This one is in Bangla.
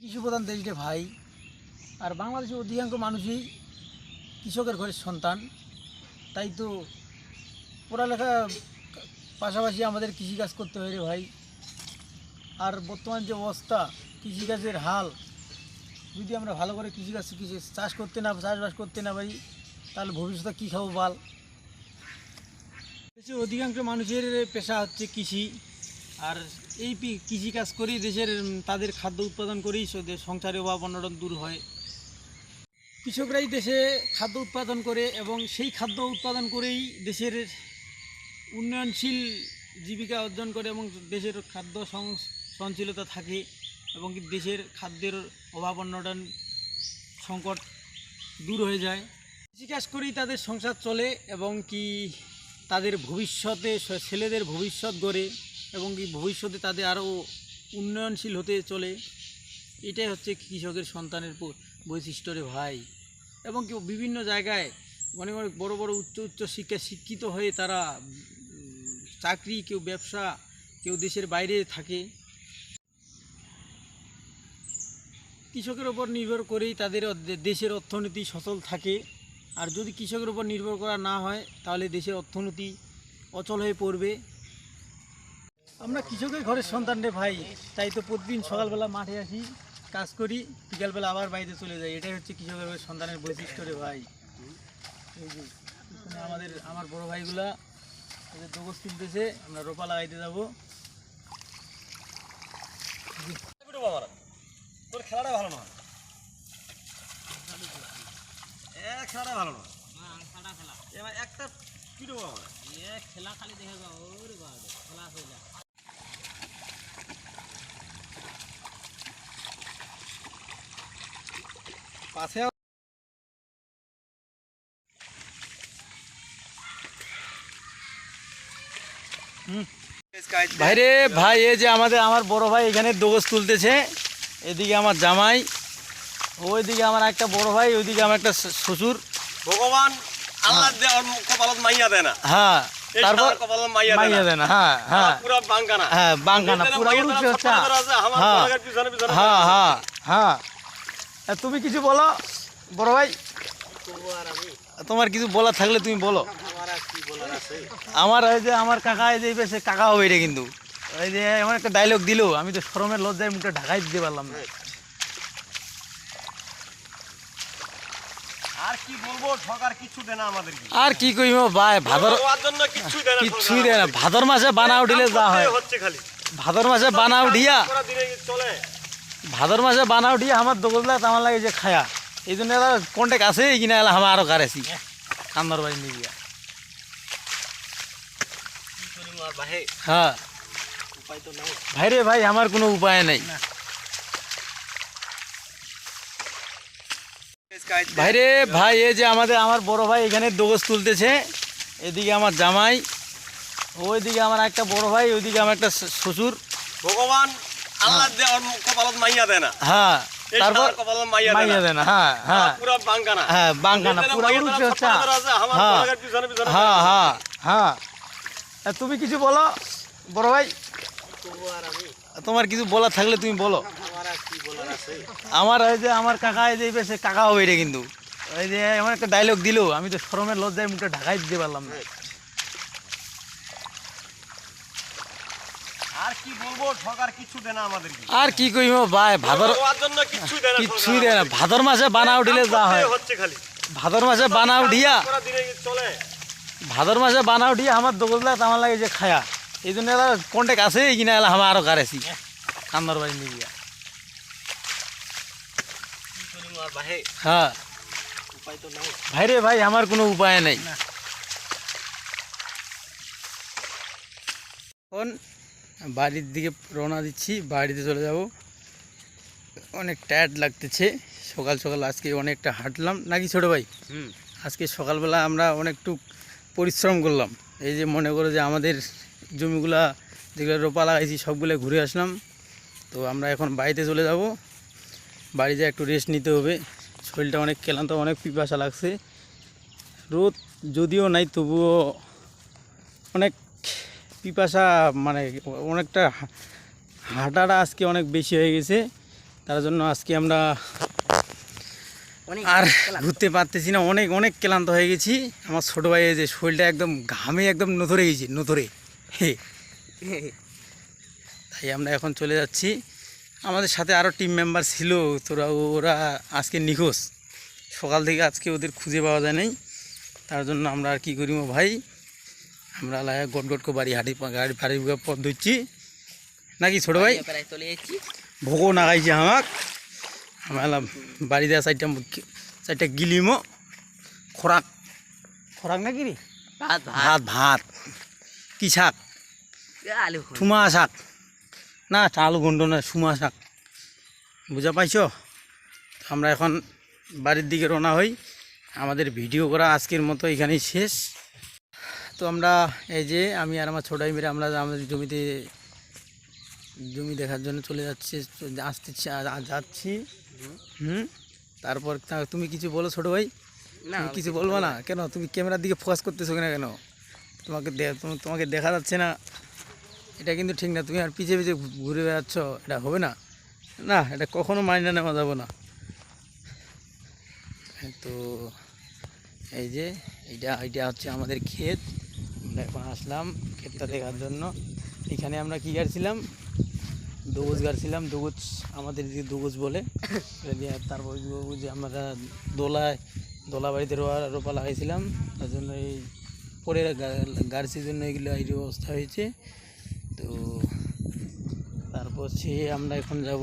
কৃষিপ্রধান দেশ রে ভাই, আর বাংলাদেশের অধিকাংশ মানুষই কৃষকের ঘরের সন্তান। তাই তো পড়ালেখা পাশাপাশি আমাদের কৃষিকাজ করতে হয় রে ভাই। আর বর্তমান যে অবস্থা, কৃষিকাজের হাল, যদি আমরা ভালো করে কৃষিকাজ কৃষি, চাষ করতে না, চাষবাস করতে না পারি, তাহলে ভবিষ্যতে কী খাব বাল? দেশের অধিকাংশ মানুষের পেশা হচ্ছে কৃষি। আর এই কৃষিকাজ করেই দেশের তাদের খাদ্য উৎপাদন করেই সে- সংসারের অভাব অনটন দূর হয়। কৃষকরাই দেশে খাদ্য উৎপাদন করে এবং সেই খাদ্য উৎপাদন করেই দেশের উন্নয়নশীল জীবিকা অর্জন করে এবং দেশের খাদ্য সহনশীলতা থাকে এবং দেশের খাদ্যের অভাব অনটন সংকট দূর হয়ে যায়। কৃষিকাজ করেই তাদের সংসার চলে এবং কি তাদের ভবিষ্যতে ছেলেদের ভবিষ্যৎ গড়ে। এবং কি ভবিষ্যতে তাদের আরও উন্নয়নশীল হতে চলে। এটাই হচ্ছে কৃষকের সন্তানের বৈশিষ্ট্য রে ভাই। এবং কেউ বিভিন্ন জায়গায় অনেক অনেক বড় বড় উচ্চ উচ্চ শিক্ষা শিক্ষিত হয়ে তারা চাকরি, কেউ ব্যবসা, কেউ দেশের বাইরে থাকে। কৃষকের ওপর নির্ভর করেই তাদের দেশের অর্থনীতি সচল থাকে। আর যদি কৃষকের উপর নির্ভর করা না হয়, তাহলে দেশের অর্থনীতি অচল হয়ে পড়বে। আমরা কৃষকের ঘরের সন্তান রে ভাই। তাই তো প্রতিদিন সকালবেলা মাঠে আসি কাজ করি বিকালবেলা আবার বাড়িতে চলে যাই। এটাই হচ্ছে কৃষকের ঘরের সন্তানের বৈশিষ্ট্য রে ভাই। এই যে আমাদের আমার বড় ভাইগুলা ওদের দোগস তুলতেছে আমরা রোপা লাগাইতে যাব। তোর খেলাটা ভালো না এ খেলাটা ভালো না এবার একটা পিটো বাবা। খেলা খালি দেখে যাও খেলা হয়ে যায়। পাশে ভাইরে ভাই এই যে আমাদের আমার বড় ভাই এখানে দোগস তুলতেছে। এদিকে আমার জামাই ওইদিকে আমার একটা বড় ভাই ওইদিকে আমার একটা শ্বশুর। ভগবান আল্লাহ দে ওর কপালত মাইয়া দেয় না। হ্যাঁ এই তারপর কপালত মাইয়া দেয় না। হ্যাঁ হ্যাঁ। পুরো বাঙ্গানা। হ্যাঁ বাঙ্গানা পুরো হচ্ছে। হ্যাঁ। হ্যাঁ। তুমি কিছু বলো বড় ভাই? তোমার কিছু বলার থাকলে তুমি বলো। আমার এই যে আমার কাকা এই যে এই পাশে কাকা হবে এটা কিন্তু। ওই যে এমন একটা ডায়লগ দিল। আমি তো শরমের লজ্জায় মুখটা ঢাকাই দিতে পারলাম না। আর কি বলব সরকার কিছু দেয় না আমাদের আর কি কইব ভাই ভাদর হওয়ার জন্য কিছুই দেয় না। কিচ্ছুই ভাদর মাসে বানা উঠিলে যা হয়। হচ্ছে খালি। ভাদর মাসে বানা উঠিয়া চলে। ভাদর মাসে বানা উঠিয়া আমার দোগলা আমার লাগে যে খায়া। এই জন্য এলা কন্টেক্ট আছে কিনা এলা আমার আরও কারেছি কান্দার বাড়ি নিয়ে গিয়া ভাই হ্যাঁ নাই। ভাইরে ভাই আমার কোনো উপায় নেই। ভাইরে ভাই এই যে আমাদের আমার বড় ভাই এখানে দোগস তুলতেছে। এদিকে আমার জামাই ওইদিকে আমার একটা বড় ভাই ওইদিকে আমার একটা শ্বশুর। ভগবান! আল্লাহ দে কপালত মাইয়া দেয় না। হ্যাঁ তারপর কপালত মাইয়া দেয় না। হ্যাঁ হ্যাঁ পুরো বাঙ্গানা। হ্যাঁ বাঙ্গানা পুরো উঠছে হচ্ছে সব পাথর আছে, আমার হ্যাঁ। বাগানের পিছনে পিছনে হ্যাঁ হ্যাঁ হ্যাঁ। তুমি কিছু বলো বড় ভাই? তোমার কিছু বলার থাকলে তুমি বলো। আমার ওই যে আমার কাকা এই যে কাকা হবে এটা কিন্তু। ওই যে আমার একটা ডায়লগ দিল আমি তো শরমের লজ্জায় মুখটা ঢাকাই দিতে পারলাম না। কি বলব? সরকার কিছু দেয় না আমাদের আর কি কইব ভাই ভাদর জন্য কিছুই দেয় না কিচ্ছুই দেয় না। ভাদর মাসে বানা উঠিলে যা হয়। হচ্ছে খালি। ভাদর মাসে বানা উঠিয়া চলে। ভাদর মাসে বানা উঠিয়া আমার দোগলা আমার লাগে যে খায়া। এই জন্য এলা কন্টেক্ট আছে কিনা এলা আমার আরও কারেছি। কান্দার বাড়ি নিয়ে ভাই? হ্যাঁ। উপায় তো নাই। ভাইরে ভাই আমার কোনো উপায় নেই। এখন বাড়ির দিকে রওনা দিচ্ছি বাড়িতে চলে যাব। অনেক টায়ার্ড লাগতেছে। সকাল সকাল আজকে অনেকটা হাঁটলাম। নাকি ছোট ভাই? আজকে সকালবেলা আমরা অনেকটু পরিশ্রম করলাম। এই যে মনে করো যে আমাদের জমিগুলা যেগুলো রোপা লাগাইছি সবগুলো ঘুরে আসলাম। তো আমরা এখন বাড়িতে চলে যাব। বাড়িতে একটু রেস্ট নিতে হবে। শরীরটা অনেক ক্লান্ত অনেক পিপাসা লাগছে। রোদ যদিও নাই তবুও অনেক পিপাসা মানে অনেকটা হাঁটাটা আজকে অনেক বেশি হয়ে গেছে। তার জন্য আজকে আমরা আর। ঘুরতে পারতেছি না অনেক অনেক ক্লান্ত হয়ে গেছি। আমার ছোটো ভাই যে শরীরটা একদম ঘামে একদম নথরে গেছি নথরে। হে। তাই আমরা এখন চলে যাচ্ছি। আমাদের সাথে আরও টিম মেম্বার ছিল তোরা ওরা আজকে নিখোঁজ। সকাল থেকে আজকে ওদের খুঁজে পাওয়া যায় নাই। তার জন্য আমরা আর কি করিব ভাই? আমরা লাগা গট গট করে বাড়ি হাঁটি গাড়ি ফাড়ি পথ ধরছি নাকি ছোটো ভাই? ভোগও নাগাইছে আমাক। আমরা বাড়ি দেওয়া চারটা চারটা গিলিমো। খোরাক। খোরাক নাকি রে? ভাত ভাত। ভাত কি শাক? আলু। ঠুমা শাক। না আলু গন্ড না সুমা শাক। বুঝা পাইছ? আমরা এখন বাড়ির দিকে রওনা হই। আমাদের ভিডিও করা আজকের মতো এখানেই শেষ। তো আমরা এই যে আমি আর আমার ছোটাই মেরে আমরা আমাদের জমিতে জমি দেখার জন্য চলে যাচ্ছি আসতে যাচ্ছি। হুম? তারপর তুমি কিছু বলো ছোটো ভাই? না কিছু বলব না? কেন? তুমি ক্যামেরার দিকে ফোকাস করতেছো না কেন? তোমাকে তোমাকে দেখা যাচ্ছে না। এটা কিন্তু ঠিক না। তুমি আর পিছিয়ে পিছিয়ে ঘুরে বেড়াচ্ছ। এটা হবে না? না এটা কখনো মাইনে নেওয়া যাবে না। তো এই যে এইটা এইটা হচ্ছে আমাদের ক্ষেত। এখন আসলাম ক্ষেতটা দেখার জন্য। এখানে আমরা কী গাড়ছিলাম দোগজ গাড়ছিলাম দোগজ আমাদের দিকে দোগজ বলে। তারপর যে আমরা দোলায়, দোলা বাড়িতে রোয়া, রোপা লাগাইছিলাম। তার জন্য এই পরে গাড়ছির জন্য এগুলো এই অবস্থা হয়েছে। তো তারপর সে আমরা এখন যাব